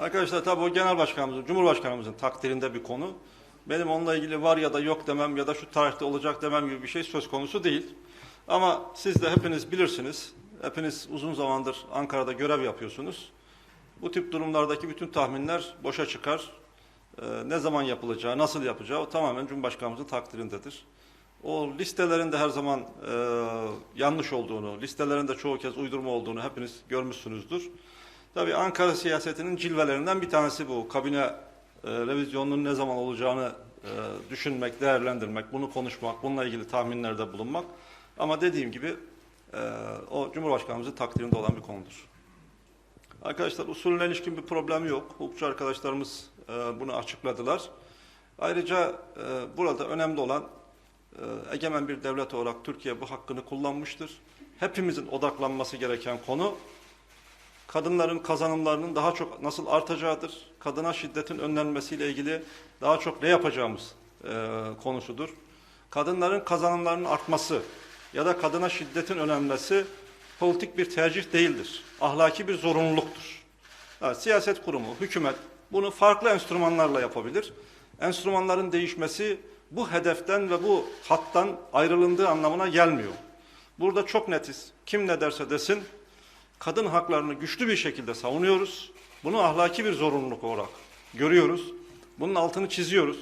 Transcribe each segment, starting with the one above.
Arkadaşlar tabii o genel başkanımızın, cumhurbaşkanımızın takdirinde bir konu. Benim onunla ilgili var ya da yok demem ya da şu tarihte olacak demem gibi bir şey söz konusu değil. Ama siz de hepiniz bilirsiniz. Hepiniz uzun zamandır Ankara'da görev yapıyorsunuz. Bu tip durumlardaki bütün tahminler boşa çıkar. Ee, ne zaman yapılacağı, nasıl yapacağı tamamen Cumhurbaşkanımızın takdirindedir. O listelerin de her zaman e, yanlış olduğunu, listelerin de çoğu kez uydurma olduğunu hepiniz görmüşsünüzdür. Tabii Ankara siyasetinin cilvelerinden bir tanesi bu. Kabine e, revizyonunun ne zaman olacağını e, düşünmek, değerlendirmek, bunu konuşmak, bununla ilgili tahminlerde bulunmak. Ama dediğim gibi e, o Cumhurbaşkanımızın takdirinde olan bir konudur. Arkadaşlar usulüne ilişkin bir problem yok. Hukukçu arkadaşlarımız e, bunu açıkladılar. Ayrıca e, burada önemli olan e, egemen bir devlet olarak Türkiye bu hakkını kullanmıştır. Hepimizin odaklanması gereken konu kadınların kazanımlarının daha çok nasıl artacağıdır. Kadına şiddetin önlenmesiyle ilgili daha çok ne yapacağımız e, konusudur. Kadınların kazanımlarının artması ya da kadına şiddetin önlenmesi politik bir tercih değildir. Ahlaki bir zorunluluktur. Yani siyaset kurumu, hükümet bunu farklı enstrümanlarla yapabilir. Enstrümanların değişmesi bu hedeften ve bu hattan ayrılındığı anlamına gelmiyor. Burada çok netiz. Kim ne derse desin kadın haklarını güçlü bir şekilde savunuyoruz. Bunu ahlaki bir zorunluluk olarak görüyoruz. Bunun altını çiziyoruz.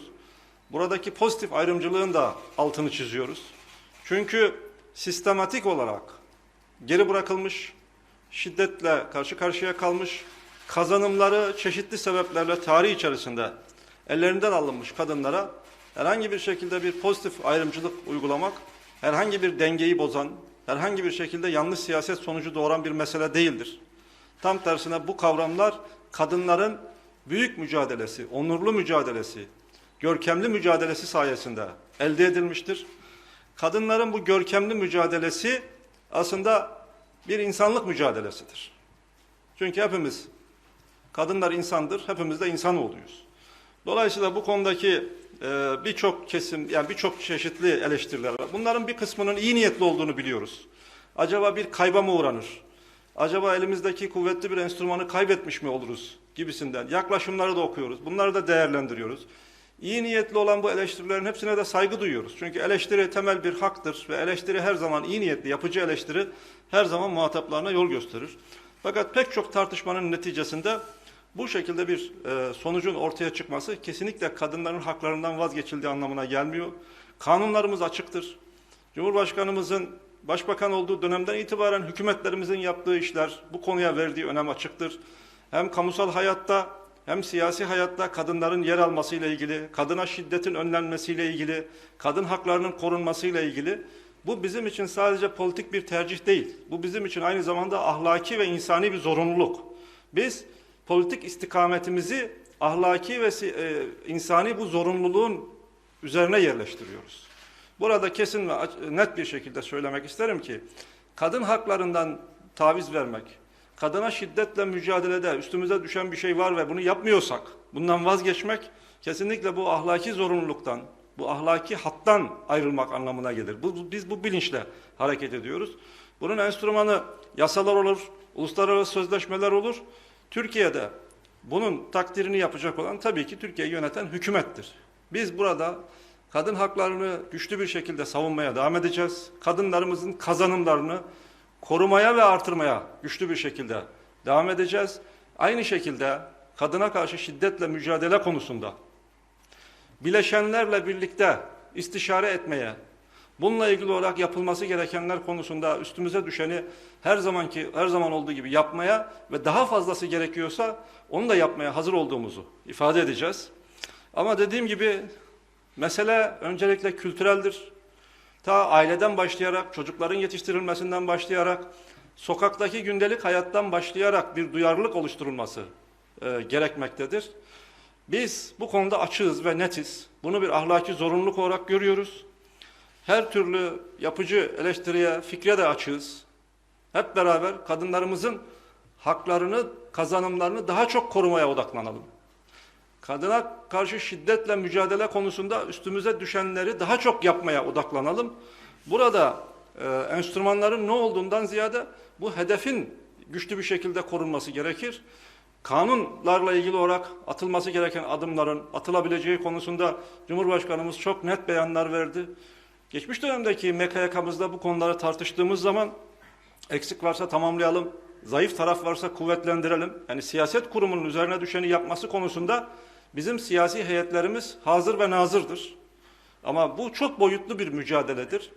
Buradaki pozitif ayrımcılığın da altını çiziyoruz. Çünkü sistematik olarak geri bırakılmış, şiddetle karşı karşıya kalmış, kazanımları çeşitli sebeplerle tarih içerisinde ellerinden alınmış kadınlara herhangi bir şekilde bir pozitif ayrımcılık uygulamak, herhangi bir dengeyi bozan, herhangi bir şekilde yanlış siyaset sonucu doğuran bir mesele değildir. Tam tersine bu kavramlar kadınların büyük mücadelesi, onurlu mücadelesi, görkemli mücadelesi sayesinde elde edilmiştir. Kadınların bu görkemli mücadelesi aslında bir insanlık mücadelesidir. Çünkü hepimiz, kadınlar insandır, hepimiz de insanoğluyuz. Dolayısıyla bu konudaki e, birçok kesim, yani birçok çeşitli eleştiriler var. Bunların bir kısmının iyi niyetli olduğunu biliyoruz. Acaba bir kayba mı uğranır? Acaba elimizdeki kuvvetli bir enstrümanı kaybetmiş mi oluruz gibisinden yaklaşımları da okuyoruz. Bunları da değerlendiriyoruz. İyi niyetli olan bu eleştirilerin hepsine de saygı duyuyoruz. Çünkü eleştiri temel bir haktır ve eleştiri her zaman iyi niyetli, yapıcı eleştiri her zaman muhataplarına yol gösterir. Fakat pek çok tartışmanın neticesinde bu şekilde bir e, sonucun ortaya çıkması kesinlikle kadınların haklarından vazgeçildiği anlamına gelmiyor. Kanunlarımız açıktır. Cumhurbaşkanımızın başbakan olduğu dönemden itibaren hükümetlerimizin yaptığı işler bu konuya verdiği önem açıktır. Hem kamusal hayatta hem siyasi hayatta kadınların yer almasıyla ilgili, kadına şiddetin önlenmesiyle ilgili, kadın haklarının korunmasıyla ilgili bu bizim için sadece politik bir tercih değil. Bu bizim için aynı zamanda ahlaki ve insani bir zorunluluk. Biz politik istikametimizi ahlaki ve e, insani bu zorunluluğun üzerine yerleştiriyoruz. Burada kesin ve net bir şekilde söylemek isterim ki kadın haklarından taviz vermek, kadına şiddetle mücadelede üstümüze düşen bir şey var ve bunu yapmıyorsak bundan vazgeçmek kesinlikle bu ahlaki zorunluluktan, bu ahlaki hattan ayrılmak anlamına gelir. Bu, biz bu bilinçle hareket ediyoruz. Bunun enstrümanı yasalar olur, uluslararası sözleşmeler olur. Türkiye'de bunun takdirini yapacak olan tabii ki Türkiye'yi yöneten hükümettir. Biz burada kadın haklarını güçlü bir şekilde savunmaya devam edeceğiz. Kadınlarımızın kazanımlarını korumaya ve artırmaya güçlü bir şekilde devam edeceğiz. Aynı şekilde kadına karşı şiddetle mücadele konusunda bileşenlerle birlikte istişare etmeye, bununla ilgili olarak yapılması gerekenler konusunda üstümüze düşeni her zamanki her zaman olduğu gibi yapmaya ve daha fazlası gerekiyorsa onu da yapmaya hazır olduğumuzu ifade edeceğiz. Ama dediğim gibi mesele öncelikle kültüreldir. Ta aileden başlayarak, çocukların yetiştirilmesinden başlayarak, sokaktaki gündelik hayattan başlayarak bir duyarlılık oluşturulması e, gerekmektedir. Biz bu konuda açığız ve netiz. Bunu bir ahlaki zorunluluk olarak görüyoruz. Her türlü yapıcı eleştiriye, fikre de açığız. Hep beraber kadınlarımızın haklarını, kazanımlarını daha çok korumaya odaklanalım. Kadına karşı şiddetle mücadele konusunda üstümüze düşenleri daha çok yapmaya odaklanalım. Burada e, enstrümanların ne olduğundan ziyade bu hedefin güçlü bir şekilde korunması gerekir. kanunlarla ilgili olarak atılması gereken adımların atılabileceği konusunda Cumhurbaşkanımız çok net beyanlar verdi. Geçmiş dönemdeki MKYK'mızda bu konuları tartıştığımız zaman eksik varsa tamamlayalım, zayıf taraf varsa kuvvetlendirelim. Yani siyaset kurumunun üzerine düşeni yapması konusunda bizim siyasi heyetlerimiz hazır ve nazırdır. Ama bu çok boyutlu bir mücadeledir.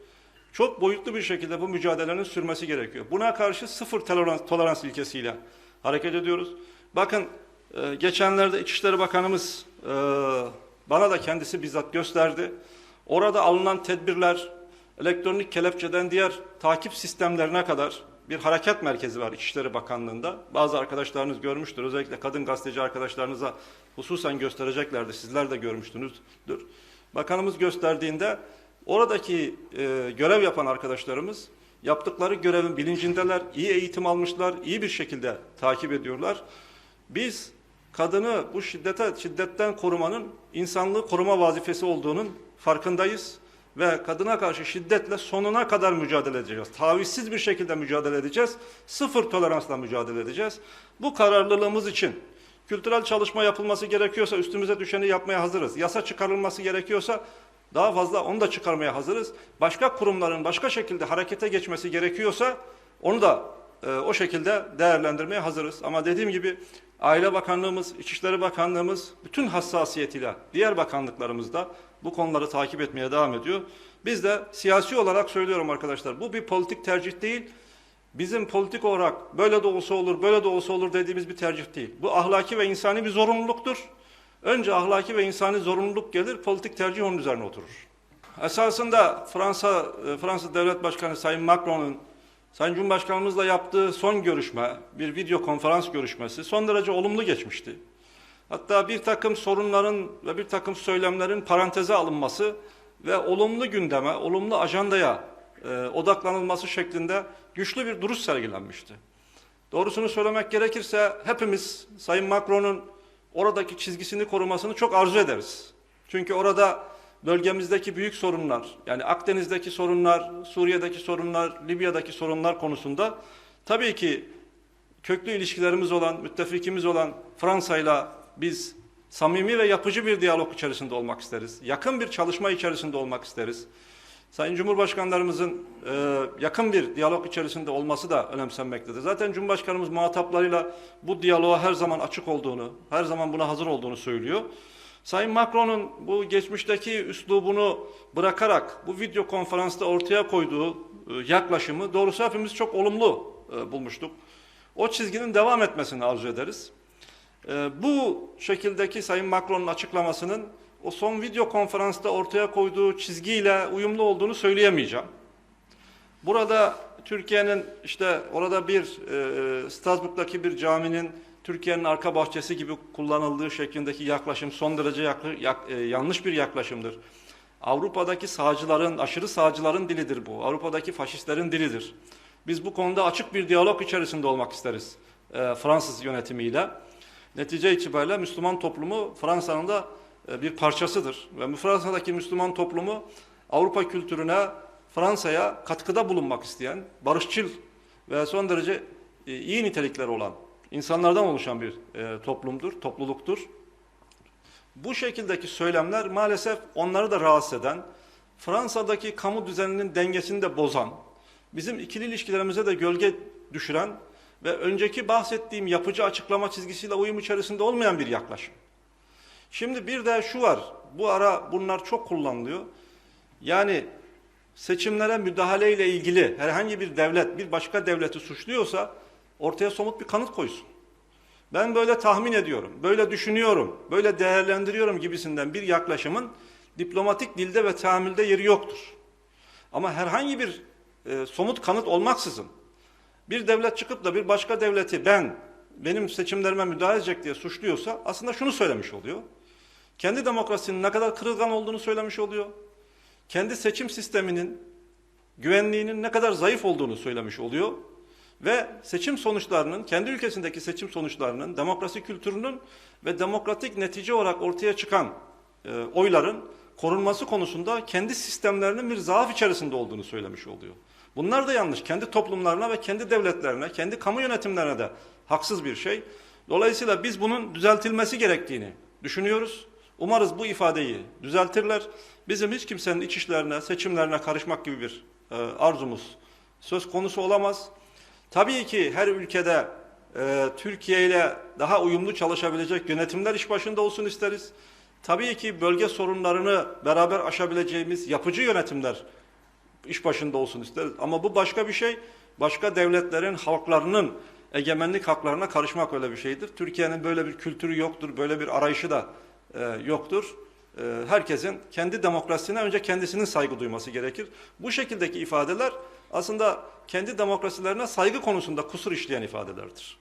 Çok boyutlu bir şekilde bu mücadelenin sürmesi gerekiyor. Buna karşı sıfır tolerans, tolerans ilkesiyle hareket ediyoruz. Bakın e, geçenlerde İçişleri Bakanımız e, bana da kendisi bizzat gösterdi. Orada alınan tedbirler, elektronik kelepçeden diğer takip sistemlerine kadar bir hareket merkezi var İçişleri Bakanlığı'nda. Bazı arkadaşlarınız görmüştür. Özellikle kadın gazeteci arkadaşlarınıza hususen göstereceklerdi. Sizler de görmüşsünüzdür. Bakanımız gösterdiğinde oradaki e, görev yapan arkadaşlarımız yaptıkları görevin bilincindeler, iyi eğitim almışlar, iyi bir şekilde takip ediyorlar. Biz kadını bu şiddete şiddetten korumanın insanlığı koruma vazifesi olduğunun farkındayız ve kadına karşı şiddetle sonuna kadar mücadele edeceğiz. Tavizsiz bir şekilde mücadele edeceğiz. Sıfır toleransla mücadele edeceğiz. Bu kararlılığımız için kültürel çalışma yapılması gerekiyorsa üstümüze düşeni yapmaya hazırız. Yasa çıkarılması gerekiyorsa daha fazla onu da çıkarmaya hazırız. Başka kurumların başka şekilde harekete geçmesi gerekiyorsa onu da e, o şekilde değerlendirmeye hazırız. Ama dediğim gibi Aile Bakanlığımız, İçişleri Bakanlığımız bütün hassasiyetiyle diğer bakanlıklarımız da bu konuları takip etmeye devam ediyor. Biz de siyasi olarak söylüyorum arkadaşlar bu bir politik tercih değil. Bizim politik olarak böyle de olsa olur, böyle de olsa olur dediğimiz bir tercih değil. Bu ahlaki ve insani bir zorunluluktur. Önce ahlaki ve insani zorunluluk gelir, politik tercih onun üzerine oturur. Esasında Fransa e, Fransa Devlet Başkanı Sayın Macron'un Sayın Cumhurbaşkanımızla yaptığı son görüşme, bir video konferans görüşmesi son derece olumlu geçmişti. Hatta bir takım sorunların ve bir takım söylemlerin paranteze alınması ve olumlu gündeme, olumlu ajandaya e, odaklanılması şeklinde güçlü bir duruş sergilenmişti. Doğrusunu söylemek gerekirse hepimiz Sayın Macron'un oradaki çizgisini korumasını çok arzu ederiz. Çünkü orada bölgemizdeki büyük sorunlar, yani Akdeniz'deki sorunlar, Suriye'deki sorunlar, Libya'daki sorunlar konusunda tabii ki köklü ilişkilerimiz olan, müttefikimiz olan Fransa'yla biz samimi ve yapıcı bir diyalog içerisinde olmak isteriz. Yakın bir çalışma içerisinde olmak isteriz. Sayın Cumhurbaşkanlarımızın e, yakın bir diyalog içerisinde olması da önemsenmektedir. Zaten Cumhurbaşkanımız muhataplarıyla bu diyaloğa her zaman açık olduğunu, her zaman buna hazır olduğunu söylüyor. Sayın Macron'un bu geçmişteki üslubunu bırakarak bu video konferansta ortaya koyduğu e, yaklaşımı doğrusu hepimiz çok olumlu e, bulmuştuk. O çizginin devam etmesini arzu ederiz. E, bu şekildeki Sayın Macron'un açıklamasının o son video konferansta ortaya koyduğu çizgiyle uyumlu olduğunu söyleyemeyeceğim. Burada Türkiye'nin işte orada bir e, Strasbourg'daki bir caminin Türkiye'nin arka bahçesi gibi kullanıldığı şeklindeki yaklaşım son derece yaklı, yak, e, yanlış bir yaklaşımdır. Avrupa'daki sağcıların, aşırı sağcıların dilidir bu. Avrupa'daki faşistlerin dilidir. Biz bu konuda açık bir diyalog içerisinde olmak isteriz e, Fransız yönetimiyle. Netice itibariyle Müslüman toplumu Fransa'nın da e, bir parçasıdır. Ve Fransa'daki Müslüman toplumu Avrupa kültürüne, Fransa'ya katkıda bulunmak isteyen, barışçıl ve son derece e, iyi nitelikleri olan insanlardan oluşan bir e, toplumdur, topluluktur. Bu şekildeki söylemler maalesef onları da rahatsız eden, Fransa'daki kamu düzeninin dengesini de bozan, bizim ikili ilişkilerimize de gölge düşüren ve önceki bahsettiğim yapıcı açıklama çizgisiyle uyum içerisinde olmayan bir yaklaşım. Şimdi bir de şu var, bu ara bunlar çok kullanılıyor. Yani seçimlere müdahale ile ilgili herhangi bir devlet bir başka devleti suçluyorsa ortaya somut bir kanıt koysun. Ben böyle tahmin ediyorum, böyle düşünüyorum, böyle değerlendiriyorum gibisinden bir yaklaşımın diplomatik dilde ve tahammülde yeri yoktur. Ama herhangi bir e, somut kanıt olmaksızın bir devlet çıkıp da bir başka devleti ben benim seçimlerime müdahale edecek diye suçluyorsa aslında şunu söylemiş oluyor. Kendi demokrasinin ne kadar kırılgan olduğunu söylemiş oluyor. Kendi seçim sisteminin güvenliğinin ne kadar zayıf olduğunu söylemiş oluyor ve seçim sonuçlarının, kendi ülkesindeki seçim sonuçlarının, demokrasi kültürünün ve demokratik netice olarak ortaya çıkan e, oyların korunması konusunda kendi sistemlerinin bir zaaf içerisinde olduğunu söylemiş oluyor. Bunlar da yanlış. Kendi toplumlarına ve kendi devletlerine, kendi kamu yönetimlerine de haksız bir şey. Dolayısıyla biz bunun düzeltilmesi gerektiğini düşünüyoruz. Umarız bu ifadeyi düzeltirler. Bizim hiç kimsenin iç işlerine, seçimlerine karışmak gibi bir e, arzumuz söz konusu olamaz. Tabii ki her ülkede e, Türkiye ile daha uyumlu çalışabilecek yönetimler iş başında olsun isteriz. Tabii ki bölge sorunlarını beraber aşabileceğimiz yapıcı yönetimler iş başında olsun isteriz. Ama bu başka bir şey. Başka devletlerin, halklarının egemenlik haklarına karışmak öyle bir şeydir. Türkiye'nin böyle bir kültürü yoktur, böyle bir arayışı da e, yoktur. E, herkesin kendi demokrasisine önce kendisinin saygı duyması gerekir. Bu şekildeki ifadeler aslında kendi demokrasilerine saygı konusunda kusur işleyen ifadelerdir.